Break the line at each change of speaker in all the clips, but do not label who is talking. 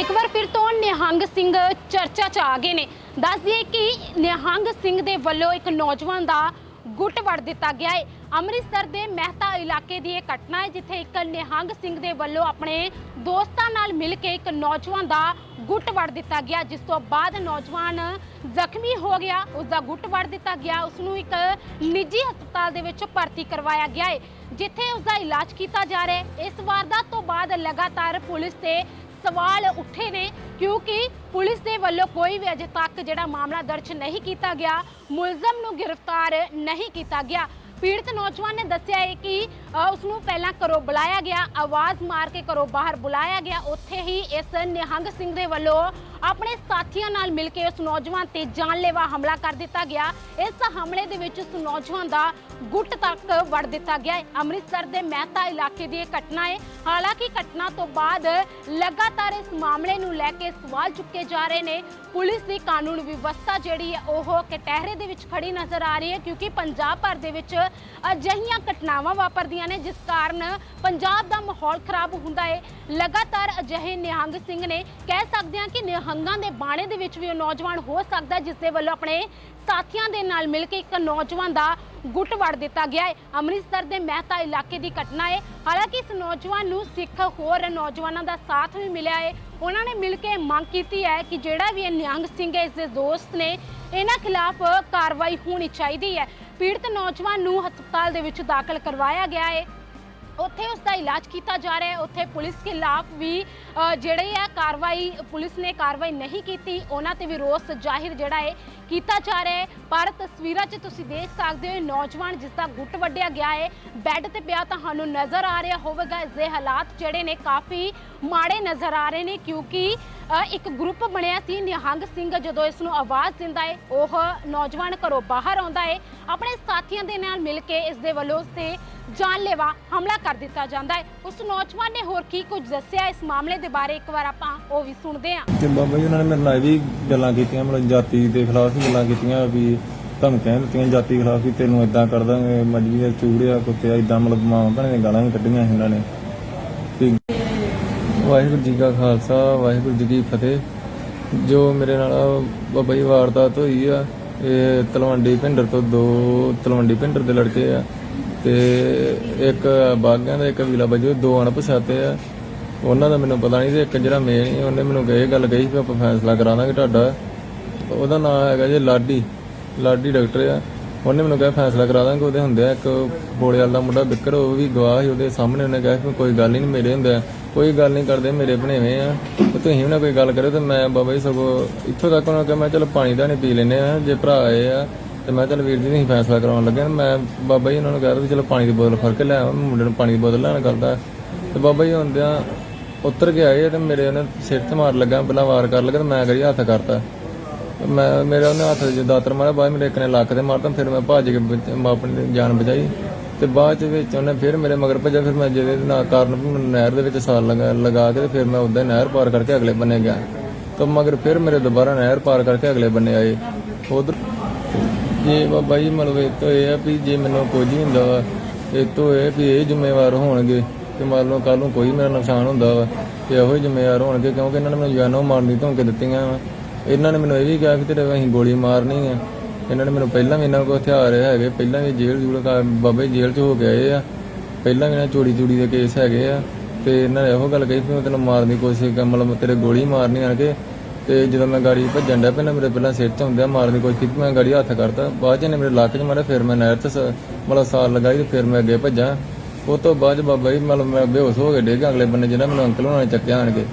ਇੱਕ ਵਾਰ ਫਿਰ ਤੋਂ ਨਿਹੰਗ ਸਿੰਘ ਚਰਚਾ 'ਚ ਆ ਗਏ ਨੇ। ਦੱਸ ਦਈਏ ਕਿ ਨਿਹੰਗ ਸਿੰਘ ਦੇ ਵੱਲੋਂ ਇੱਕ ਨੌਜਵਾਨ ਦਾ ਗੁੱਟ ਵੜ ਦਿੱਤਾ ਗਿਆ ਹੈ ਅੰਮ੍ਰਿਤਸਰ ਦੇ ਮਹਿਤਾ ਇਲਾਕੇ ਦੀ ਇਹ ਘਟਨਾ ਹੈ ਜਿੱਥੇ ਇੱਕ ਨਿਹੰਗ ਸਿੰਘ ਦੇ ਵੱਲੋਂ ਆਪਣੇ ਦੋਸਤਾਂ ਨਾਲ ਮਿਲ ਕੇ ਇੱਕ ਨੌਜਵਾਨ ਦਾ ਗੁੱਟ ਵੜ ਦਿੱਤਾ ਗਿਆ। ਜਿਸ ਤੋਂ ਬਾਅਦ ਨੌਜਵਾਨ ਜ਼ਖਮੀ ਹੋ ਗਿਆ। ਉਸ ਦਾ ਗੁੱਟ ਵੜ ਦਿੱਤਾ ਗਿਆ। ਉਸ ਨੂੰ ਇੱਕ ਨਿੱਜੀ ਹਸਪਤਾਲ ਦੇ ਵਿੱਚ ਭਰਤੀ ਕਰਵਾਇਆ ਗਿਆ ਹੈ ਜਿੱਥੇ ਉਸ ਦਾ ਇਲਾਜ ਕੀਤਾ ਜਾ ਰਿਹਾ ਹੈ ਇਸ ਵਾਰਦਾਤ ਤੋਂ ਬਾਅਦ ਲਗਾਤਾਰ ਪੁਲਿਸ ਤੇ ਸਵਾਲ ਉੱਠੇ ਨੇ, ਕਿਉਂਕਿ ਪੁਲਿਸ ਦੇ ਵੱਲੋਂ ਕੋਈ ਵੀ ਅਜੇ ਤੱਕ ਜਿਹੜਾ ਮਾਮਲਾ ਦਰਜ ਨਹੀਂ ਕੀਤਾ ਗਿਆ, ਮੁਲਜ਼ਮ ਨੂੰ ਗ੍ਰਿਫਤਾਰ ਨਹੀਂ ਕੀਤਾ ਗਿਆ। ਪੀੜਤ ਨੌਜਵਾਨ ਨੇ ਦੱਸਿਆ ਹੈ ਕਿ ਉਸ ਨੂੰ ਪਹਿਲਾਂ ਘਰੋਂ ਬੁਲਾਇਆ ਗਿਆ, ਆਵਾਜ਼ ਮਾਰ ਕੇ ਘਰੋਂ ਬਾਹਰ ਬੁਲਾਇਆ ਗਿਆ। ਉੱਥੇ ਹੀ ਇਸ ਨਿਹੰਗ ਸਿੰਘ ਦੇ ਵੱਲੋਂ ਆਪਣੇ ਸਾਥੀਆਂ ਨਾਲ ਮਿਲ ਕੇ ਉਸ ਨੌਜਵਾਨ ਤੇ ਜਾਨਲੇਵਾ ਹਮਲਾ ਕਰ ਦਿੱਤਾ ਗਿਆ। ਇਸ ਹਮਲੇ ਦੇ ਵਿੱਚ ਉਸ ਨੌਜਵਾਨ ਦਾ ਗੁੱਟ ਤੱਕ ਵੜ ਦਿੱਤਾ ਗਿਆ ਹੈ। ਅੰਮ੍ਰਿਤਸਰ ਦੇ ਮਹਿਤਾ ਇਲਾਕੇ ਦੀ ਇਹ ਘਟਨਾ ਹੈ। ਹਾਲਾਂਕਿ ਘਟਨਾ ਤੋਂ ਬਾਅਦ ਲਗਾਤਾਰ ਇਸ ਮਾਮਲੇ ਨੂੰ ਲੈ ਕੇ ਸਵਾਲ ਚੁੱਕੇ ਜਾ ਰਹੇ ਨੇ। ਪੁਲਿਸ ਦੀ ਕਾਨੂੰਨ ਵਿਵਸਥਾ ਜਿਹੜੀ ਹੈ, ਉਹ ਕਟਹਿਰੇ ਦੇ ਵਿੱਚ ਖੜੀ ਨਜ਼ਰ ਆ ਰਹੀ ਹੈ ਕਿਉਂਕਿ ਪੰਜਾਬ ਭਰ ਦੇ ਵਿੱਚ ਅਜਿਹੀਆਂ ਘਟਨਾਵਾਂ ਵਾਪਰਦੀਆਂ ਨੇ, ਜਿਸ ਕਾਰਨ ਪੰਜਾਬ ਦਾ ਮਾਹੌਲ ਖਰਾਬ ਹੁੰਦਾ ਹੈ। ਲਗਾਤਾਰ ਅਜਿਹੇ ਨਿਹੰਗ ਸਿੰਘ ਨੇ ਕਹਿ ਸਕਦੇ ਹਾਂ ਕਿ ਨਿਹੰਗਾਂ ਦੇ ਬਾਣੇ ਦੇ ਵਿੱਚ ਵੀ ਉਹ ਨੌਜਵਾਨ ਹੋ ਸਕਦਾ ਹੈ, ਜਿਸ ਦੇ ਵੱਲੋਂ ਆਪਣੇ ਸਾਥੀਆਂ ਦੇ ਨਾਲ ਮਿਲ ਕੇ ਇੱਕ ਨੌਜਵਾਨ ਦਾ ਗੁੱਟ ਵੜ ਦਿੱਤਾ ਗਿਆ ਹੈ। ਅੰਮ੍ਰਿਤਸਰ ਦੇ ਮਹਿਤਾ ਇਲਾਕੇ ਦੀ ਘਟਨਾ ਹੈ। ਹਾਲਾਂਕਿ ਇਸ ਨੌਜਵਾਨ ਨੂੰ ਸਿੱਖ ਹੋਰ ਨੌਜਵਾਨਾਂ ਦਾ ਸਾਥ ਵੀ ਮਿਲਿਆ ਹੈ। ਉਹਨਾਂ ਨੇ ਮਿਲ ਕੇ ਮੰਗ ਕੀਤੀ ਹੈ ਕਿ ਜਿਹੜਾ ਵੀ ਇਹ ਨਿਹੰਗ ਸਿੰਘ ਹੈ ਇਸ ਦੇ ਦੋਸਤ ਨੇ ਇਹਨਾਂ ਖਿਲਾਫ ਕਾਰਵਾਈ ਹੋਣੀ ਚਾਹੀਦੀ ਹੈ। ਪੀੜਤ ਨੌਜਵਾਨ ਨੂੰ ਹਸਪਤਾਲ ਦੇ ਵਿੱਚ ਦਾਖਲ ਕਰਵਾਇਆ ਗਿਆ ਹੈ। ਉੱਥੇ ਉਸ ਦਾ ਇਲਾਜ ਕੀਤਾ ਜਾ ਰਿਹਾ ਹੈ। ਉੱਥੇ ਪੁਲਿਸ ਖਿਲਾਫ ਵੀ ਜਿਹੜੇ ਆ ਕਾਰਵਾਈ, ਪੁਲਿਸ ਨੇ ਕਾਰਵਾਈ ਨਹੀਂ ਕੀਤੀ, ਉਹਨਾਂ ਤੇ ਵੀ ਰੋਸ ਜ਼ਾਹਿਰ ਜਿਹੜਾ ਹੈ ਕੀਤਾ ਜਾ ਰਿਹਾ ਹੈ। ਪਰ ਤਸਵੀਰਾਂ 'ਚ ਤੁਸੀਂ ਦੇਖ ਸਕਦੇ ਹੋ ਨੌਜਵਾਨ ਜਿਸ ਦਾ ਗੁੱਟ ਵੱਢਿਆ ਗਿਆ ਹੈ, ਬੈੱਡ ਤੇ ਪਿਆ ਤੁਹਾਨੂੰ ਨਜ਼ਰ ਆ ਰਿਹਾ ਹੋਵੇਗਾ। ਇਸ ਦੇ ਹਾਲਾਤ ਜਿਹੜੇ ਨੇ ਕਾਫੀ ਮਾੜੇ ਨਜ਼ਰ ਆ ਰਹੇ ਨੇ, ਕਿਉਂਕਿ ਅ, ਇੱਕ ਗਰੁੱਪ ਬਣਿਆ ਸੀ ਨਿਹੰਗ ਸਿੰਘ ਜਦੋਂ ਇਸ ਨੂੰ ਆਵਾਜ਼ ਦਿੰਦਾ ਹੈ ਉਹ ਨੌਜਵਾਨ ਘਰੋਂ ਬਾਹਰ ਆਉਂਦਾ ਹੈ ਆਪਣੇ ਸਾਥੀਆਂ ਦੇ ਨਾਲ ਮਿਲ ਕੇ ਇਸ ਦੇ ਵੱਲੋਂ ਉਸ ਤੇ ਜਾਨਲੇਵਾ ਹਮਲਾ ਕਰ ਦਿੱਤਾ ਜਾਂਦਾ ਹੈ ਉਸ ਨੌਜਵਾਨ ਨੇ ਹੋਰ ਕੀ ਕੁਝ ਦੱਸਿਆ? ਇਸ ਮਾਮਲੇ ਦੇ ਬਾਰੇ ਇੱਕ ਵਾਰ ਆਪਾਂ ਉਹ ਵੀ ਸੁਣਦੇ ਹਾਂ।
ਤੇ ਬਾਬਾ ਜੀ ਉਹਨਾਂ ਨੇ ਮੇਰੇ ਨਾਲ ਇਹ ਵੀ ਗੱਲਾਂ ਕੀਤੀਆਂ ਮਤਲਬ ਜਾਤੀ ਦੇ ਖਿਲਾਫ ਵੀ ਗੱਲਾਂ ਕੀਤੀਆਂ ਵੀ ਧਮਕੀਆਂ ਦਿੱਤੀਆਂ ਜਾਤੀ ਖਿਲਾਫ ਵੀ ਤੈਨੂੰ ਇਦਾਂ ਕਰ ਦਾਂਗੇ ਮਜਬੀ ਚੂੜਿਆ ਕੁੱਤਿਆ ਇਦਾਂ ਮਤਲਬ ਮਾਂ ਭੈਣ ਦੀਆਂ ਗਾਲਾਂ ਵੀ ਕੱਢੀਆਂ ਸੀ ਇਹਨਾਂ ਨੇ। ਵਾਹਿਗੁਰੂ ਜੀ ਕਾ ਖਾਲਸਾ, ਵਾਹਿਗੁਰੂ ਜੀ ਕੀ ਫਤਿਹ। ਜੋ ਮੇਰੇ ਨਾਲ ਬਾਬਾ ਜੀ ਵਾਰਦਾਤ ਹੋਈ ਆ, ਇਹ ਤਲਵੰਡੀ ਭਿੰਡਰ ਤੋਂ ਦੋ ਤਲਵੰਡੀ ਭਿੰਡਰ ਦੇ ਲੜਕੇ ਆ ਤੇ ਇੱਕ ਬਾਗਿਆਂ ਦਾ, ਇੱਕ ਵੀਲਾ ਬਜੋ, ਦੋ ਅਣਪਛਾਤੇ ਆ। ਉਹਨਾਂ ਦਾ ਮੈਨੂੰ ਪਤਾ ਨਹੀਂ ਤੇ ਇੱਕ ਜਿਹੜਾ ਮੇਨ ਸੀ, ਉਹਨੇ ਮੈਨੂੰ ਇਹ ਗੱਲ ਕਹੀ ਵੀ ਆਪਾਂ ਫੈਸਲਾ ਕਰਾ ਦਾਂਗੇ ਤੁਹਾਡਾ। ਉਹਦਾ ਨਾਮ ਹੈਗਾ ਜੀ ਲਾਡੀ ਲਾਡੀ ਡਾਕਟਰ ਆ। ਉਹਨੇ ਮੈਨੂੰ ਕਿਹਾ ਫੈਸਲਾ ਕਰਾ ਦਾਂਗੇ, ਉਹਦੇ ਹੁੰਦੇ ਆ ਇੱਕ ਬੋਲੇ ਵਾਲਾ ਮੁੰਡਾ ਬਿੱਕਰ, ਉਹ ਵੀ ਗਵਾਹ ਸੀ, ਉਹਦੇ ਸਾਹਮਣੇ ਉਹਨੇ ਕਿਹਾ ਕਿ ਕੋਈ ਗੱਲ ਹੀ ਨਹੀਂ ਮੇਰੇ ਹੁੰਦੇ ਆ ਕੋਈ ਗੱਲ ਨਹੀਂ ਕਰਦੇ, ਮੇਰੇ ਬਣੇਵੇਂ ਆ। ਤੇ ਤੁਸੀਂ ਵੀ ਨਾ ਕੋਈ ਗੱਲ ਕਰਿਓ ਤੇ ਮੈਂ ਬਾਬਾ ਜੀ ਸਗੋਂ ਇੱਥੋਂ ਤੱਕ ਉਹਨਾਂ ਕਿਹਾ, ਮੈਂ ਚਲ ਪਾਣੀ ਦਾ ਨਹੀਂ ਪੀ ਲੈਨੇ ਆ, ਜੇ ਭਰਾ ਆਏ ਆ ਤੇ ਮੈਂ ਚਲ ਵੀਰ ਜੀ ਨਹੀਂ ਫੈਸਲਾ ਕਰਾਉਣ ਲੱਗੇ ਮੈਂ ਬਾਬਾ ਜੀ ਉਹਨਾਂ ਨੂੰ ਕਿਹਾ ਵੀ ਚਲੋ ਪਾਣੀ ਦੀ ਬੋਤਲ ਫੜ ਕੇ ਲੈ ਆਵਾਂ ਮੁੰਡੇ ਨੂੰ ਪਾਣੀ ਦੀ ਬੋਤਲ ਲੈਣ ਕਰਦਾ। ਤੇ ਬਾਬਾ ਜੀ ਹੁੰਦਿਆਂ ਉੱਤਰ ਕੇ ਆਏ ਤੇ ਮੇਰੇ ਉਹਨੇ ਸਿਰ ਤੇ ਮਾਰ ਲੱਗਾ, ਪਹਿਲਾਂ ਵਾਰ ਕਰ ਲੱਗਾ ਤੇ ਮੈਂ ਕਰੀ ਹੱਥ ਕਰਤਾ। ਮੈਂ, ਮੇਰੇ ਉਹਨੇ ਹੱਥ 'ਚ ਦਾਤਰ ਮਾਰਿਆ, ਬਾਅਦ ਮੇਰੇ ਇੱਕ ਨੇ ਲੱਕ ਤੇ ਮਾਰਤਾ, ਫਿਰ ਮੈਂ ਭੱਜ ਕੇ ਆਪਣੀ ਜਾਨ ਬਚਾਈ। ਤੇ ਬਾਅਦ ਚ ਵਿੱਚ ਉਹਨੇ ਫਿਰ ਮੇਰੇ ਮਗਰ ਭੱਜਿਆ, ਫਿਰ ਮੈਂ ਜਿਹਦੇ ਨਾਲ ਕਾਰਨ ਵੀ ਮੈਨੂੰ ਨਹਿਰ ਦੇ ਵਿੱਚ ਸਾਲ ਲਗਾ ਲਗਾ ਕੇ ਤੇ ਫਿਰ ਮੈਂ ਉਦਾਂ ਨਹਿਰ ਪਾਰ ਕਰਕੇ ਅਗਲੇ ਬੰਨੇ ਗਿਆ। ਤਾਂ ਮਗਰ ਫਿਰ ਮੇਰੇ ਦੁਬਾਰਾ ਨਹਿਰ ਪਾਰ ਕਰਕੇ ਅਗਲੇ ਬੰਨੇ ਆਏ। ਉਧਰ ਜੇ ਬਾਬਾ ਜੀ, ਮਤਲਬ ਇਹ ਤੋਂ ਇਹ ਆ ਵੀ ਜੇ ਮੈਨੂੰ ਕੁਝ ਵੀ ਹੁੰਦਾ ਵਾ ਇਹ ਤੋਂ ਇਹ ਵੀ ਇਹ ਜ਼ਿੰਮੇਵਾਰ ਹੋਣਗੇ ਕਿ ਮੰਨ ਲਓ ਕੱਲ ਨੂੰ ਕੋਈ ਮੇਰਾ ਨੁਕਸਾਨ ਹੁੰਦਾ ਵਾ, ਤੇ ਇਹੋ ਹੀ ਜ਼ਿੰਮੇਵਾਰ ਹੋਣਗੇ ਕਿਉਂਕਿ ਇਹਨਾਂ ਨੇ ਮੈਨੂੰ ਜਾਨੋਂ ਮਾਰਨ ਦੀ ਧਮਕੀ ਦਿੱਤੀਆਂ ਵਾ। ਇਹਨਾਂ ਨੇ ਮੈਨੂੰ ਇਹ ਵੀ ਕਿਹਾ ਕਿ ਤੇਰੇ ਅਸੀਂ ਗੋਲੀ ਮਾਰਨੀ ਆ। ਇਹਨਾਂ ਨੇ ਮੈਨੂੰ ਪਹਿਲਾਂ ਵੀ ਇਹਨਾਂ ਕੋਲ ਹਥਿਆਰ ਹੈਗੇ, ਪਹਿਲਾਂ ਵੀ ਜੇਲ੍ਹ ਜੂਲ ਬਾਬੇ ਜੇਲ੍ਹ 'ਚ ਹੋ ਕੇ ਆਏ ਆ। ਪਹਿਲਾਂ ਵੀ ਇਹਨਾਂ ਚੋਰੀ ਚੂੜੀ ਦੇ ਕੇਸ ਹੈਗੇ ਆ ਤੇ ਇਹਨਾਂ ਨੇ ਇਹੋ ਗੱਲ ਕਹੀ ਵੀ ਮੈਂ ਤੈਨੂੰ ਮਾਰਨ ਦੀ ਕੋਸ਼ਿਸ਼ ਕਰ, ਮਤਲਬ ਤੇਰੇ ਗੋਲੀ ਮਾਰਨੀ ਆਣ ਕੇ ਤੇ ਜਦੋਂ ਮੈਂ ਗਾੜੀ ਭੱਜਣ ਡਿਆ ਪਹਿਲਾਂ ਮੇਰੇ ਪਹਿਲਾਂ ਸਿਰ 'ਚ ਹੁੰਦਿਆ ਮਾਰਨ ਦੀ ਕੋਸ਼ਿਸ਼ ਕੀਤੀ, ਮੈਂ ਗਾੜੀ ਹੱਥ ਕਰਤਾ। ਬਾਅਦ 'ਚ ਇਹਨੇ ਮੇਰੇ ਲੱਕ 'ਚ ਮਾਰਿਆ, ਫਿਰ ਮੈਂ ਨਹਿਰ 'ਚ ਸ- ਮਤਲਬ ਸਾਲ ਲਗਾਈ ਤੇ ਫਿਰ ਮੈਂ ਅੱਗੇ ਭੱਜਾਂ। ਉਹ ਤੋਂ ਬਾਅਦ ਬਾਬਾ ਜੀ ਮਤਲਬ ਮੈਂ ਬੇਹੋਸ਼ ਹੋ ਕੇ ਡਿੱਗ ਅਗਲੇ ਬੰਨੇ ਜਿਹੜਾ ਮੈਨੂੰ ਅੰਕਲ ਉਹਨਾਂ ਨੇ ਚੱਕਿਆ ਆਣ ਕੇ।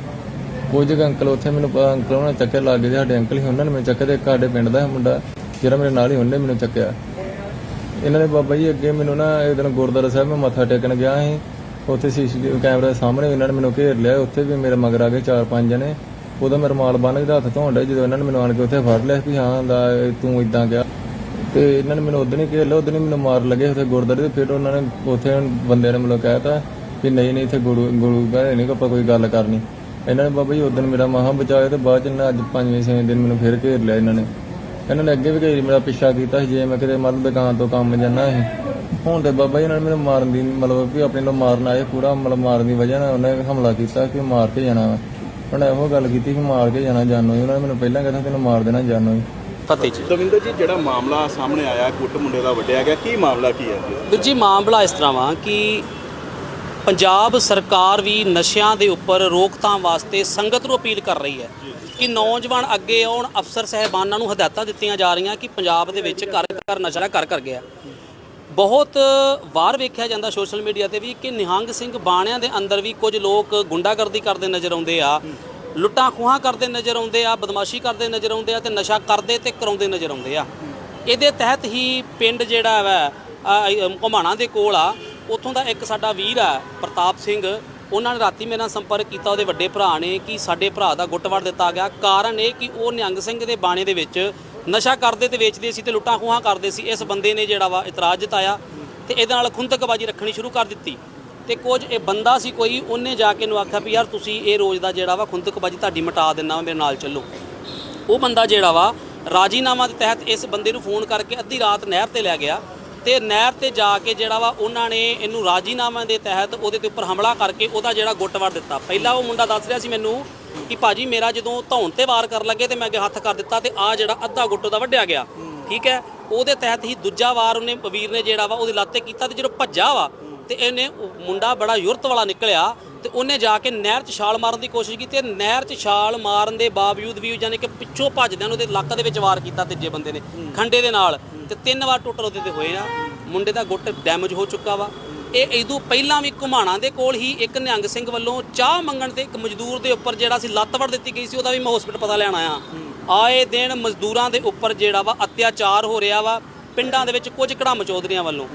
ਕੁਝ ਕੁ ਅੰਕਲ ਉੱਥੇ ਮੈਨੂੰ ਪਤਾ, ਅੰਕਲ ਉਹਨਾਂ ਨੇ ਚੱਕੇ ਲੱਗ ਗਏ ਸਾਡੇ ਅੰਕਲ ਸੀ, ਉਹਨਾਂ ਨੇ ਮੈਨੂੰ ਚੱਕੇ ਤੇ ਸਾਡੇ ਪਿੰਡ ਦਾ ਮੁੰਡਾ। ਜਿਹੜਾ ਮੇਰੇ ਨਾਲ ਹੀ ਉਹਨੇ ਮੈਨੂੰ ਚੱਕਿਆ। ਇਹਨਾਂ ਨੇ ਬਾਬਾ ਜੀ ਅੱਗੇ ਮੈਨੂੰ ਨਾ ਇੱਕ ਦਿਨ ਗੁਰਦੁਆਰਾ ਸਾਹਿਬ ਮੈਂ ਮੱਥਾ ਟੇਕਣ ਗਿਆ ਸੀ। ਉੱਥੇ ਸੀਸੀਟੀਵੀ ਕੈਮਰੇ ਦੇ ਸਾਹਮਣੇ ਇਹਨਾਂ ਨੇ ਮੈਨੂੰ ਘੇਰ ਲਿਆ। ਉੱਥੇ ਵੀ ਮੇਰੇ ਮਗਰ ਆ ਗਏ ਚਾਰ ਪੰਜ ਜਣੇ। ਉਹਦਾ ਮੈਂ ਰੁਮਾਲ ਬੰਨ ਕੇ ਹੱਥ ਧੋਣ ਡਿਆ ਜਦੋਂ ਇਹਨਾਂ ਨੇ ਮੈਨੂੰ ਆਣ ਕੇ ਉੱਥੇ ਫੜ ਲਿਆ ਵੀ ਹਾਂ, ਦਾ ਤੂੰ ਇਦਾਂ ਗਿਆ ਤੇ ਇਹਨਾਂ ਨੇ ਮੈਨੂੰ ਉਦੋਂ ਹੀ ਘੇਰ ਲਿਆ। ਉਦੋਂ ਹੀ ਮੈਨੂੰ ਮਾਰ ਲੱਗੇ ਉੱਥੇ ਗੁਰਦੁਆਰੇ ਤੇ। ਫਿਰ ਉਹਨਾਂ ਨੇ ਉੱਥੇ ਬੰਦੇ ਨੇ ਮੈਨੂੰ ਕਹਿਤਾ ਵੀ ਨਹੀਂ ਨਹੀਂ ਇੱਥੇ ਗੁਰੂ ਗੁਰੂ ਘਰ ਨਹੀਂ, ਆਪਾਂ ਕੋਈ ਗੱਲ ਕਰਨੀ। ਇਹਨਾਂ ਨੇ ਬਾਬਾ ਜੀ ਉਦੋਂ ਮੇਰਾ ਮਹਾ ਬਚਾਇਆ ਤੇ ਬਾਅਦ ਚ ਇਹਨਾਂ ਅੱਜ ਪੰਜਵੇਂ ਛੇਵੇਂ ਦਿਨ ਮੈਨੂੰ ਫਿਰ ਘੇਰ ਲਿਆ ਇਹਨਾਂ ਨੇ। ਇਹਨਾਂ ਨੇ ਅੱਗੇ ਵੀ ਘੇਰੀ ਮੇਰਾ ਪਿੱਛਾ ਕੀਤਾ ਸੀ ਜੇ ਮੈਂ ਕਿਤੇ ਮਤਲਬ ਦੁਕਾਨ ਤੋਂ ਕੰਮ ਜਾਣਾ ਸੀ। ਹੁਣ ਤੇ ਬਾਬਾ ਜੀ ਨੇ ਮੈਨੂੰ ਮਾਰਨ ਦੀ ਮਤਲਬ ਵੀ ਆਪਣੇ ਨੂੰ ਮਾਰਨ ਆਏ ਪੂਰਾ ਮਤਲਬ ਮਾਰਨ ਦੀ ਵਜ੍ਹਾ ਨਾਲ ਉਹਨੇ ਹਮਲਾ ਕੀਤਾ ਕਿ ਮਾਰ ਕੇ ਜਾਣਾ ਵਾ। ਉਹਨੇ ਇਹੋ ਗੱਲ ਕੀਤੀ ਕਿ ਮਾਰ ਕੇ ਜਾਣਾ ਜਾਨੋ ਉਹਨਾਂ ਨੇ ਮੈਨੂੰ ਪਹਿਲਾਂ ਕਹਿੰਦਾ ਤੈਨੂੰ ਮਾਰ ਦੇਣਾ ਜਾਨੋ ਹੀ।
ਫਤਿਹ ਜੀ।
ਦਵਿੰਦਰ ਜੀ ਜਿਹੜਾ ਮਾਮਲਾ ਸਾਹਮਣੇ ਆਇਆ ਗੁੱਟ ਮੁੰਡੇ ਦਾ ਵੱਡਿਆ ਗਿਆ ਕੀ ਮਾਮਲਾ ਕੀ ਹੈ
ਜੀ ਮਾਮਲਾ ਇਸ ਤਰ੍ਹਾਂ ਵਾ ਕਿ ਪੰਜਾਬ ਸਰਕਾਰ ਵੀ ਨਸ਼ਿਆਂ ਦੇ ਉੱਪਰ ਰੋਕਥਾਮ ਵਾਸਤੇ ਸੰਗਤ ਨੂੰ ਅਪੀਲ ਕਰ ਰਹੀ ਹੈ ਕਿ ਨੌਜਵਾਨ ਅੱਗੇ ਆਉਣ ਅਫਸਰ ਸਹਿਬਾਨਾਂ ਨੂੰ ਹਦਾਇਤਾਂ ਦਿੱਤੀਆਂ ਜਾ ਰਹੀਆਂ ਕਿ ਪੰਜਾਬ ਦੇ ਵਿੱਚ ਘਰ ਘਰ ਨਸ਼ਾ ਕਰ ਕਰ ਗਿਆ। ਬਹੁਤ ਵਾਰ ਵੇਖਿਆ ਜਾਂਦਾ ਸੋਸ਼ਲ ਮੀਡੀਆ ਤੇ ਵੀ ਕਿ ਨਿਹੰਗ ਸਿੰਘ ਬਾਣਿਆਂ ਦੇ ਅੰਦਰ ਵੀ ਕੁਝ ਲੋਕ ਗੁੰਡਾਗਰਦੀ ਕਰਦੇ ਨਜ਼ਰ ਆਉਂਦੇ ਆ ਲੁੱਟਾਂ ਖੋਹਾਂ ਕਰਦੇ ਨਜ਼ਰ ਆਉਂਦੇ ਆ ਬਦਮਾਸ਼ੀ ਕਰਦੇ ਨਜ਼ਰ ਆਉਂਦੇ ਆ ਤੇ ਨਸ਼ਾ ਕਰਦੇ ਤੇ ਕਰਾਉਂਦੇ ਨਜ਼ਰ ਆਉਂਦੇ ਆ। ਇਹਦੇ ਤਹਿਤ ਹੀ ਪਿੰਡ ਜਿਹੜਾ ਵਾ ਘੁਮਾਣਾ ਦੇ ਕੋਲ ਆ ਉੱਥੋਂ ਦਾ ਇੱਕ ਸਾਡਾ ਵੀਰ ਆ ਪ੍ਰਤਾਪ ਸਿੰਘ ਉਹਨਾਂ ਨੇ ਰਾਤੀ ਮੇਰੇ ਨਾਲ ਸੰਪਰਕ ਕੀਤਾ ਉਹਦੇ ਵੱਡੇ ਭਰਾ ਨੇ ਕਿ ਸਾਡੇ ਭਰਾ ਦਾ ਗੁੱਟ ਵੜ ਦਿੱਤਾ ਗਿਆ। ਕਾਰਨ ਇਹ ਕਿ ਉਹ ਨਿਹੰਗ ਸਿੰਘ ਦੇ ਬਾਣੇ ਦੇ ਵਿੱਚ ਨਸ਼ਾ ਕਰਦੇ ਤੇ ਵੇਚਦੇ ਸੀ ਤੇ ਲੁੱਟਾਂ ਖੋਹਾਂ ਕਰਦੇ ਸੀ। ਇਸ ਬੰਦੇ ਨੇ ਜਿਹੜਾ ਵਾ ਇਤਰਾਜ਼ ਜਤਾਇਆ ਤੇ ਇਹਦੇ ਨਾਲ ਖੁੰਦਕਬਾਜੀ ਰੱਖਣੀ ਸ਼ੁਰੂ ਕਰ ਦਿੱਤੀ। ਤੇ ਕੁਝ ਇਹ ਬੰਦਾ ਸੀ ਕੋਈ ਉਹਨੇ ਜਾ ਕੇ ਨੂੰ ਆਖਿਆ ਵੀ ਯਾਰ ਤੁਸੀਂ ਇਹ ਰੋਜ਼ ਦਾ ਜਿਹੜਾ ਵਾ ਖੁੰਦਕਬਾਜੀ ਤੁਹਾਡੀ ਮਿਟਾ ਦੇਣਾ ਵਾ, ਮੇਰੇ ਨਾਲ ਚੱਲੋ। ਉਹ ਬੰਦਾ ਜਿਹੜਾ ਵਾ ਰਾਜੀਨਾਮਾ ਦੇ ਤਹਿਤ ਇਸ ਬੰਦੇ ਨੂੰ ਫੋਨ ਕਰਕੇ ਅੱਧੀ ਰਾਤ ਨਹਿਰ ਤੇ ਲੈ ਗਿਆ। ਤੇ ਨਹਿਰ ਤੇ ਜਾ ਕੇ ਜਿਹੜਾ ਵਾ ਉਹਨਾਂ ਨੇ ਇਹਨੂੰ ਰਾਜੀਨਾਮਾ ਦੇ ਤਹਿਤ ਉਹਦੇ ਤੇ ਉੱਪਰ ਹਮਲਾ ਕਰਕੇ ਉਹਦਾ ਜਿਹੜਾ ਗੁੱਟ ਵੜ ਦਿੱਤਾ। ਪਹਿਲਾਂ ਉਹ ਮੁੰਡਾ ਦੱਸ ਰਿਹਾ ਸੀ ਮੈਨੂੰ ਕਿ ਭਾਜੀ ਮੇਰਾ ਜਦੋਂ ਧੌਣ ਤੇ ਵਾਰ ਕਰਨ ਲੱਗੇ ਤੇ ਮੈਂ ਅੱਗੇ ਹੱਥ ਕਰ ਦਿੱਤਾ ਤੇ ਆ ਜਿਹੜਾ ਅੱਧਾ ਗੁੱਟ ਉਹਦਾ ਵੱਢਿਆ ਗਿਆ। ਠੀਕ ਹੈ? ਉਹਦੇ ਤਹਿਤ ਹੀ ਦੂਜਾ ਵਾਰ ਉਹਨੇ ਵੀਰ ਨੇ ਜਿਹੜਾ ਵਾ ਉਹਦੇ ਲੱਤ ਤੇ ਕੀਤਾ ਤੇ ਜਦੋਂ ਭੱਜਾ ਵਾ ਤੇ ਇਹਨੇ ਮੁੰਡਾ ਬੜਾ ਯੁਰਤ ਵਾਲਾ ਨਿਕਲਿਆ ਤੇ ਉਹਨੇ ਜਾ ਕੇ ਨਹਿਰ 'ਚ ਛਾਲ ਮਾਰਨ ਦੀ ਕੋਸ਼ਿਸ਼ ਕੀਤੀ ਨਹਿਰ 'ਚ ਛਾਲ ਮਾਰਨ ਦੇ ਬਾਵਜੂਦ ਵੀ ਯਾਨੀ ਕਿ ਪਿੱਛੋਂ ਭੱਜਦਿਆਂ ਨੂੰ ਉਹਦੇ ਲੱਕ ਦੇ ਵਿੱਚ ਵਾਰ ਕੀਤਾ ਤੀਜੇ ਬੰਦੇ ਨੇ, ਖੰਡੇ ਦੇ ਨਾਲ। ਤੇ ਤਿੰਨ ਵਾਰ ਟੁੱਟਰ ਉਹਦੇ ਤੇ ਹੋਏ ਆ। ਮੁੰਡੇ ਦਾ ਗੁੱਟ ਡੈਮੇਜ ਹੋ ਚੁੱਕਾ ਵਾ। ਇਹ ਇਦੋਂ ਪਹਿਲਾਂ ਵੀ ਘੁਮਾਣਾ ਦੇ ਕੋਲ ਹੀ ਇੱਕ ਨਿਹੰਗ ਸਿੰਘ ਵੱਲੋਂ ਚਾਹ ਮੰਗਣ ਤੇ ਇੱਕ ਮਜ਼ਦੂਰ ਦੇ ਉੱਪਰ ਜਿਹੜਾ ਸੀ ਲੱਤ ਵੜ ਦਿੱਤੀ ਗਈ ਸੀ, ਉਹਦਾ ਵੀ ਮੈਂ ਹਸਪੀਟਲ ਪਤਾ ਲੈਣ ਆਇਆ। ਆਏ ਦਿਨ ਮਜ਼ਦੂਰਾਂ ਦੇ ਉੱਪਰ ਜਿਹੜਾ ਵਾ ਅਤਿਆਚਾਰ ਹੋ ਰਿਹਾ ਵਾ, ਪਿੰਡਾਂ ਦੇ ਵਿੱਚ ਕੁਝ ਘੜਾਮ ਚੌਧਰੀਆਂ ਵੱਲੋਂ।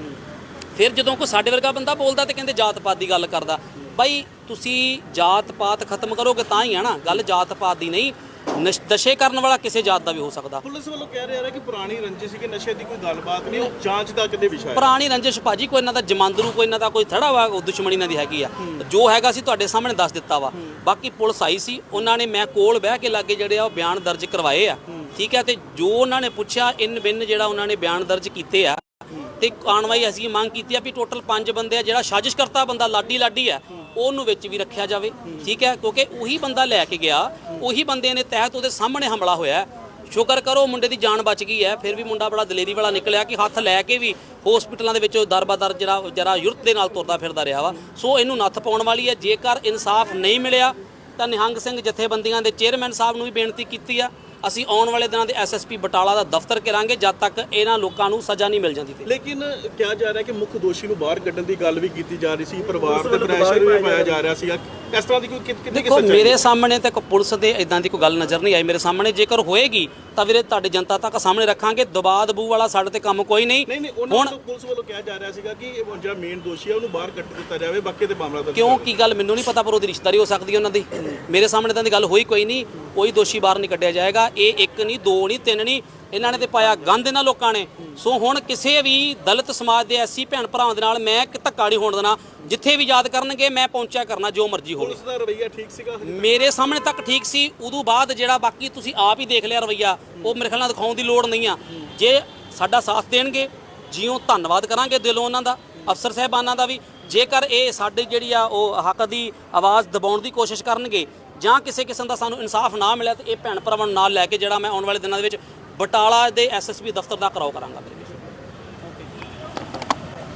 ਫਿਰ ਜਦੋਂ ਕੋਈ ਸਾਡੇ ਵਰਗਾ ਬੰਦਾ ਬੋਲਦਾ ਤੇ ਕਹਿੰਦੇ ਜਾਤ ਪਾਤ ਦੀ ਗੱਲ ਕਰਦਾ। ਬਾਈ, ਤੁਸੀਂ ਜਾਤ ਪਾਤ ਖਤਮ ਕਰੋਗੇ ਤਾਂ ਹੀ ਆ ਨਾ, ਗੱਲ ਜਾਤ ਪਾਤ ਦੀ ਨਹੀਂ। ਨਸ਼- ਨਸ਼ੇ ਕਰਨ ਵਾਲਾ ਕਿਸੇ ਜਾਤ ਦਾ ਵੀ ਹੋ ਸਕਦਾ।
ਪੁਲਿਸ ਵੱਲੋਂ ਕਹਿ ਰਿਹਾ ਕਿ ਪੁਰਾਣੀ ਰੰਜਿਸ਼ ਸੀ ਕਿ ਨਸ਼ੇ ਦੀ ਕੋਈ ਗੱਲਬਾਤ ਨਹੀਂ ਉਹ ਜਾਂਚ ਦਾ ਕਿਤੇ ਵਿਸ਼ਾ ਹੈ?
ਪੁਰਾਣੀ ਰੰਜਿਸ਼ ਭਾਜੀ ਕੋਈ ਇਹਨਾਂ ਦਾ ਜਮਾਂਦਰੂ ਕੋਈ ਇਹਨਾਂ ਦਾ ਕੋਈ ਥੜਾ ਵਾ ਉਹ ਦੁਸ਼ਮਣੀ ਇਹਨਾਂ ਦੀ ਹੈਗੀ ਆ। ਜੋ ਹੈਗਾ ਸੀ ਤੁਹਾਡੇ ਸਾਹਮਣੇ ਦੱਸ ਦਿੱਤਾ ਵਾ। ਬਾਕੀ ਪੁਲਿਸ ਆਈ ਸੀ ਉਹਨਾਂ ਨੇ ਮੈਂ ਕੋਲ ਬਹਿ ਕੇ ਲਾਗੇ ਜਿਹੜੇ ਆ ਉਹ ਬਿਆਨ ਦਰਜ ਕਰਵਾਏ ਆ। ਠੀਕ ਹੈ ਤੇ ਜੋ ਉਹਨਾਂ ਨੇ ਪੁੱਛਿਆ ਇਨ ਬਿਨ ਜਿਹੜਾ ਉਹਨਾਂ ਨੇ ਬਿਆਨ ਦਰਜ ਕੀਤੇ ਆ ਤੇ ਕਾਰਵਾਈ ਅਸੀਂ ਮੰਗ ਕੀਤੀ ਆ ਵੀ ਟੋਟਲ 5 ਬੰਦੇ ਆ ਜਿਹੜਾ ਸਾਜ਼ਿਸ਼ ਕਰਤਾ ਬੰਦਾ ਲਾਡੀ ਲਾਡੀ ਆ, ਉਹਨੂੰ ਵਿੱਚ ਵੀ ਰੱਖਿਆ ਜਾਵੇ, ਠੀਕ ਹੈ? ਕਿਉਂਕਿ ਉਹੀ ਬੰਦਾ ਲੈ ਕੇ ਗਿਆ, ਉਹੀ ਬੰਦੇ ਨੇ ਤਹਿਤ ਉਹਦੇ ਸਾਹਮਣੇ ਹਮਲਾ ਹੋਇਆ। ਸ਼ੁਕਰ ਕਰੋ ਮੁੰਡੇ ਦੀ ਜਾਨ ਬਚ ਗਈ ਹੈ, ਫਿਰ ਵੀ ਮੁੰਡਾ ਬੜਾ ਦਲੇਰੀ ਵਾਲਾ ਨਿਕਲਿਆ ਕਿ ਹੱਥ ਲੈ ਕੇ ਵੀ ਹਸਪੀਟਲਾਂ ਦੇ ਵਿੱਚੋਂ ਦਰਬਾਦਰ ਜਿਹੜਾ, ਜਰਾ ਯੁਰਤ ਦੇ ਨਾਲ ਤੁਰਦਾ ਫਿਰਦਾ ਰਿਹਾ ਵਾ। ਸੋ ਇਹਨੂੰ ਨੱਥ ਪਾਉਣ ਵਾਲੀ ਹੈ, ਜੇਕਰ ਇਨਸਾਫ ਨਹੀਂ ਮਿਲਿਆ, ਤਾਂ ਨਿਹੰਗ ਸਿੰਘ ਜਥੇਬੰਦੀਆਂ ਦੇ ਚੇਅਰਮੈਨ ਸਾਹਿਬ ਨੂੰ ਵੀ ਬੇਨਤੀ ਕੀਤੀ ਆ। ਅਸੀਂ ਆਉਣ ਵਾਲੇ ਦਿਨਾਂ ਦੇ ਐਸਐਸਪੀ ਬਟਾਲਾ ਦਾ ਦਫ਼ਤਰ ਕਰਾਂਗੇ ਜਦ ਤੱਕ ਇਹਨਾਂ ਲੋਕਾਂ ਨੂੰ ਸਜ਼ਾ ਨਹੀਂ ਮਿਲ ਜਾਂਦੀ ਤੇ
ਲੇਕਿਨ ਕਿਹਾ ਜਾ ਰਿਹਾ ਕਿ ਮੁੱਖ ਦੋਸ਼ੀ ਨੂੰ ਬਾਹਰ ਕੱਢਣ ਦੀ ਗੱਲ ਵੀ ਕੀਤੀ ਜਾ ਰਹੀ ਸੀ ਪਰਿਵਾਰ ਤੇ ਪ੍ਰੈਸ਼ਰ ਵੀ ਪਾਇਆ ਜਾ ਰਿਹਾ ਸੀਗਾ। ਇਸ ਤਰ੍ਹਾਂ ਦੀ ਕੋਈ ਕਿੰਨੀ
ਦੇਖੋ
ਸੱਚਾਈ
ਮੇਰੇ ਸਾਹਮਣੇ ਤੱਕ ਪੁਲਿਸ ਦੇ ਇਦਾਂ ਦੀ ਕੋਈ ਗੱਲ ਨਜ਼ਰ ਨਹੀਂ ਆਈ। ਮੇਰੇ ਸਾਹਮਣੇ ਜੇਕਰ ਹੋਏਗੀ ਤਾਂ ਵੀਰੇ ਤੁਹਾਡੀ ਜਨਤਾ ਤੱਕ ਸਾਹਮਣੇ ਰੱਖਾਂਗੇ। ਦਬਾਅ ਦਬੂ ਵਾਲਾ ਸਾਡੇ ਤੇ ਕੰਮ ਕੋਈ ਨਹੀਂ।
ਨਹੀਂ ਨਹੀਂ ਉਹਨਾਂ ਵੱਲੋਂ ਪੁਲਿਸ ਵੱਲੋਂ ਕਿਹਾ ਜਾ ਰਿਹਾ ਸੀਗਾ ਕਿ ਇਹ ਜਿਹੜਾ ਮੇਨ ਦੋਸ਼ੀ ਹੈ ਉਹਨੂੰ ਬਾਹਰ ਕੱਢ ਦਿੱਤਾ ਜਾਵੇ ਬਾਕੀ ਤੇ ਮਾਮਲਾ ਦਰਜ
ਕਿਉਂ? ਕੀ ਗੱਲ? ਮੈਨੂੰ ਨਹੀਂ ਪਤਾ ਪਰ ਉਹਦੀ ਰਿਸ਼ਤੇਦਾਰੀ ਹੋ ਸਕਦੀ ਹੈ ਉਹਨਾਂ ਦੀ। ਮੇਰੇ ਸਾਹਮਣੇ ਤਾਂ ਦੀ ਗੱਲ ਹੋਈ ਕੋਈ ਨਹੀਂ। ਕੋਈ ਦੋਸ਼ੀ ਬਾਹਰ ਨਹੀਂ ਕੱਢਿਆ ਜਾਏਗਾ। ਇਹ ਇੱਕ ਨਹੀਂ ਦੋ ਨਹੀਂ ਤਿੰਨ ਨਹੀਂ ਇਹਨਾਂ ਨੇ ਤੇ ਪਾਇਆ ਗੰਦ ਇਹਨਾਂ ਲੋਕਾਂ ਨੇ। ਸੋ ਹੁਣ ਕਿਸੇ ਵੀ ਦਲਿਤ ਸਮਾਜ ਦੇ ਐਸੀ ਭੈਣ ਭਰਾਵਾਂ ਦੇ ਨਾਲ ਮੈਂ ਇੱਕ ਧੱਕਾ ਨਹੀਂ ਹੋਣ ਦੇਣਾ। ਜਿੱਥੇ ਵੀ ਯਾਦ ਕਰਨਗੇ ਮੈਂ ਪਹੁੰਚਿਆ ਕਰਨਾ ਜੋ ਮਰਜ਼ੀ ਹੋਵੇ।
ਦਾ ਰਵੱਈਆ ਠੀਕ ਸੀਗਾ
ਮੇਰੇ ਸਾਹਮਣੇ ਤੱਕ ਠੀਕ ਸੀ। ਉਦੋਂ ਬਾਅਦ ਜਿਹੜਾ ਬਾਕੀ ਤੁਸੀਂ ਆਪ ਹੀ ਦੇਖ ਲਿਆ ਰਵਈਆ ਉਹ ਮੇਰੇ ਖਿਆਲ ਨਾਲ ਦਿਖਾਉਣ ਦੀ ਲੋੜ ਨਹੀਂ ਆ। ਜੇ ਸਾਡਾ ਸਾਥ ਦੇਣਗੇ ਜਿਉਂ ਧੰਨਵਾਦ ਕਰਾਂਗੇ ਦਿਲੋਂ ਉਹਨਾਂ ਦਾ ਅਫਸਰ ਸਾਹਿਬਾਨਾਂ ਦਾ ਵੀ। ਜੇਕਰ ਇਹ ਸਾਡੀ ਜਿਹੜੀ ਆ ਉਹ ਹੱਕ ਦੀ ਆਵਾਜ਼ ਦਬਾਉਣ ਦੀ ਕੋਸ਼ਿਸ਼ ਕਰਨਗੇ ਜਾਂ ਕਿਸੇ ਕਿਸਮ ਦਾ ਸਾਨੂੰ ਇਨਸਾਫ ਨਾ ਮਿਲਿਆ ਤੇ ਇਹ ਭੈਣ ਭਰਾਵਾਂ ਨੂੰ ਨਾਲ ਲੈ ਕੇ ਜਿਹੜਾ ਮੈਂ ਆਉਣ ਵਾਲੇ ਦਿਨਾਂ ਦੇ ਵਿੱਚ ਬਟਾਲਾ ਦੇ ਐਸਐਸਪੀ ਦਫ਼ਤਰ ਦਾ ਘਰਾਓ ਕਰਾਂਗਾ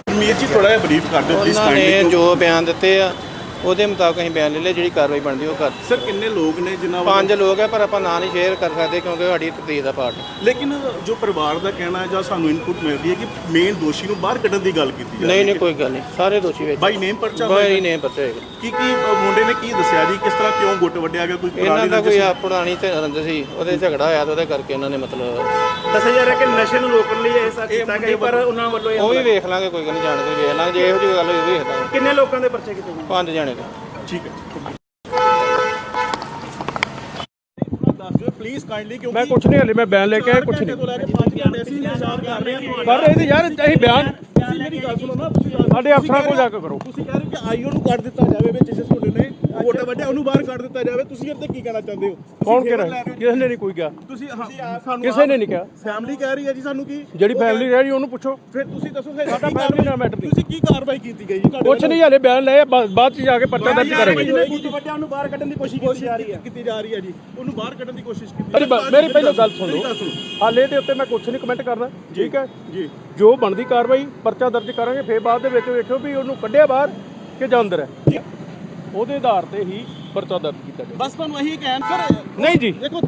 ਮੇਰੇ
ਜੀ ਥੋੜਾ ਜਿਹਾ ਬਰੀਫ ਕਰ ਦਿਓ ਪਲੀਜ਼
ਉਹਨਾਂ ਨੇ
ਕਾਈਂਡਲੀ
ਜੋ ਬਿਆਨ ਦਿੱਤੇ ਆ ਉਹਦੇ ਮੁਤਾਬਕ ਅਸੀਂ ਬਿਆਨ ਲੈ ਲਿਆ ਜਿਹੜੀ ਕਾਰਵਾਈ ਬਣਦੀ ਉਹ ਕਰ
ਸਰ ਕਿੰਨੇ ਲੋਕ ਨੇ ਜਿਨ੍ਹਾਂ
ਪੰਜ ਲੋਕ ਆ ਪਰ ਆਪਾਂ ਨਾਂ ਨਹੀਂ ਸ਼ੇਅਰ ਕਰ ਸਕਦੇ ਕਿਉਂਕਿ ਉਹ ਸਾਡੀ ਤਫਤੀਸ਼ ਦਾ ਪਾਰਟ ਹੈ
ਲੇਕਿਨ ਜੋ ਪਰਿਵਾਰ ਦਾ ਕਹਿਣਾ ਹੈ ਜਾਂ ਸਾਨੂੰ ਇਨਪੁਟ ਮਿਲਦੀ ਹੈ ਕਿ ਮੇਨ ਦੋਸ਼ੀ ਨੂੰ ਬਾਹਰ ਕੱਢਣ ਦੀ ਗੱਲ ਕੀਤੀ ਜਾ
ਨਹੀਂ ਨਹੀਂ ਕੋਈ ਗੱਲ ਨਹੀਂ। ਸਾਰੇ ਦੋਸ਼ੀ ਵਿੱਚ
ਬਾਈ ਨੇਮ ਪਰਚਾ
ਬਾਈ ਨੇ ਪਤਾ ਹੋਏਗਾ
ਕੀ ਕੀ ਮੁੰਡੇ ਨੇ ਕੀ ਦੱਸਿਆ ਜੀ? ਕਿਸ ਤਰ੍ਹਾਂ ਕਿਉਂ ਗੁੱਟ ਵੱਡਿਆ ਗਿਆ? ਕੋਈ
ਇਹਨਾਂ
ਪੁਰਾਣੀ
ਦਾ ਕੋਈ ਪੁਰਾਣੀ ਤੇ ਰੰਜ ਸੀ ਉਹਦੇ ਝਗੜਾ ਹੋਇਆ ਤੇ ਉਹਦੇ ਕਰਕੇ ਇਹਨਾਂ ਨੇ ਮਤਲਬ
ਦੱਸਿਆ ਜਾ ਰਿਹਾ ਕਿ ਨਸ਼ੇ ਨੂੰ ਰੋਕਣ ਲਈ ਇਹ ਸਭ ਕੀਤਾ ਗਿਆ ਪਰ ਉਹਨਾਂ ਵੱਲੋਂ ਇਹ
ਉਹ ਵੀ ਵੇਖ ਲਾਂਗੇ ਕੋਈ ਗੱਲ ਨਹੀਂ ਜਾਣ ਕੇ ਵੇਖ ਲਾਂਗੇ ਜੇ ਇਹੋ ਜਿਹੀ ਗੱਲ ਹੋਈ ਉਹ ਵੇਖ ਲਾਂਗੇ।
ਕਿੰਨੇ ਲੋਕਾਂ ਦੇ ਪਰਚੇ ਕੀਤੇ
ਪੰਜ ਜਾਣੇ। ਦੇ
ਠੀਕ ਹੈ। ਦੱਸ ਦਿਓ ਪਲੀਜ਼ ਕਾਈਂਡਲੀ ਕਿਉਂਕਿ
ਮੈਂ ਕੁਝ ਨਹੀਂ ਹਲੇ ਮੈਂ ਬਿਆਨ ਲੈ ਕੇ ਆਇਆ ਕੁਝ ਨਹੀਂ।
ਤੋਂ ਲੈ ਕੇ 5 ਘੰਟੇ ਅਸੀਂ ਇੰਤਜ਼ਾਰ ਕਰ ਰਹੇ ਹਾਂ
ਪਰ ਇਹਦੇ ਯਾਰ ਅਸੀਂ ਬਿਆਨ
ਤੁਸੀਂ ਮੇਰੀ ਗੱਲ ਸੁਣੋ ਨਾ ਤੁਸੀਂ ਗੱਲ-
ਸਾਡੇ ਅਫਸਰਾਂ ਕੋਲ ਜਾ ਕੇ ਕਰੋ।
ਤੁਸੀਂ ਕਹਿ ਰਹੇ ਹੋ ਕਿ ਆਈਓ ਨੂੰ ਕੱਢ ਦਿੱਤਾ ਜਾਵੇ ਵਿੱਚ ਜਿਸ ਮੁੰਡੇ ਨੇ ਵੋਟਾਂ ਵੱਢਿਆ ਉਹਨੂੰ ਬਾਹਰ ਕੱਢ ਦਿੱਤਾ ਜਾਵੇ। ਤੁਸੀਂ ਇਹਦੇ ਕੀ ਕਹਿਣਾ ਚਾਹੁੰਦੇ ਹੋ?
ਕੌਣ ਕਹਿ ਰਿਹਾ? ਕਿਸੇ ਨੇ ਨਹੀਂ ਕੋਈ ਕਿਹਾ।
ਤੁਸੀਂ ਹਾਂ, ਸਾਨੂੰ
ਕਿਸੇ ਨੇ ਨਹੀਂ ਕਿਹਾ।
ਫੈਮਿਲੀ ਕਹਿ ਰਹੀ ਹੈ ਜੀ ਸਾਨੂੰ ਕੀ
ਜਿਹੜੀ ਫੈਮਿਲੀ ਰਹਿ ਰਹੀ ਉਹਨੂੰ ਪੁੱਛੋ।
ਫਿਰ ਤੁਸੀਂ ਦੱਸੋ ਫਿਰ
ਸਾਡਾ
ਕਾਰਵਾਈ-
ਨਾਲ matter ਨਹੀਂ।
ਤੁਸੀਂ ਕੀ ਕਾਰਵਾਈ ਕੀਤੀ ਗਈ ਜੀ? ਤੁਹਾਡੇ
ਕੁਛ ਨਹੀਂ ਹਲੇ ਬਿਆਨ ਲਏ ਬਾਅਦ ਚ ਜਾ ਕੇ ਪਰਚਾ ਦਰਜ ਕਰਾਂਗੇ।
ਵੱਲੋਂ ਵੱਡਿਆ ਉਹਨੂੰ ਬਾਹਰ ਕੱਢਣ ਦੀ ਕੋਸ਼ਿਸ਼ ਕੀਤੀ ਜਾ ਰਹੀ ਹੈ। ਕੀਤੀ ਜਾ ਰਹੀ ਹੈ ਜੀ। ਉਹਨੂੰ ਬਾਹਰ ਕੱਢਣ ਦੀ ਕੋਸ਼ਿਸ਼ ਕੀਤੀ
ਮੇਰੀ ਪਹਿਲਾਂ ਗੱਲ ਸੁਣ ਲਓ। ਹਾਲੇ ਦੇ ਉੱਤੇ ਮੈਂ ਕੁਛ ਨਹੀਂ ਕਮੈਂਟ ਕਰਨਾ ਠੀਕ ਹੈ?
ਜੀ।
ਜੋ ਬਣਦੀ ਕਾਰਵਾਈ ਪਰਚਾ ਦਰਜ ਕਰਾਂਗੇ ਫੇਰ ਬਾਅਦ ਦੇ ਵਿੱਚ ਵੇਖਿਓ ਵੀ ਉਹਨੂੰ ਕੱਢਿਆ ਬਾਹਰ ਕਿ ਜਾਂ ਅੰਦਰ ਹੈ। ਉਹਦੇ ਆਧਾਰ ਤੇ ਹੀ ਪਰਚਾ ਦਰਜ ਕੀਤਾ ਜਾਵੇ
ਬਸ ਤੁਹਾਨੂੰ ਇਹੀ ਕਹਿਣ ਸਰ
ਨਹੀਂ ਜੀ।
ਦੇਖੋ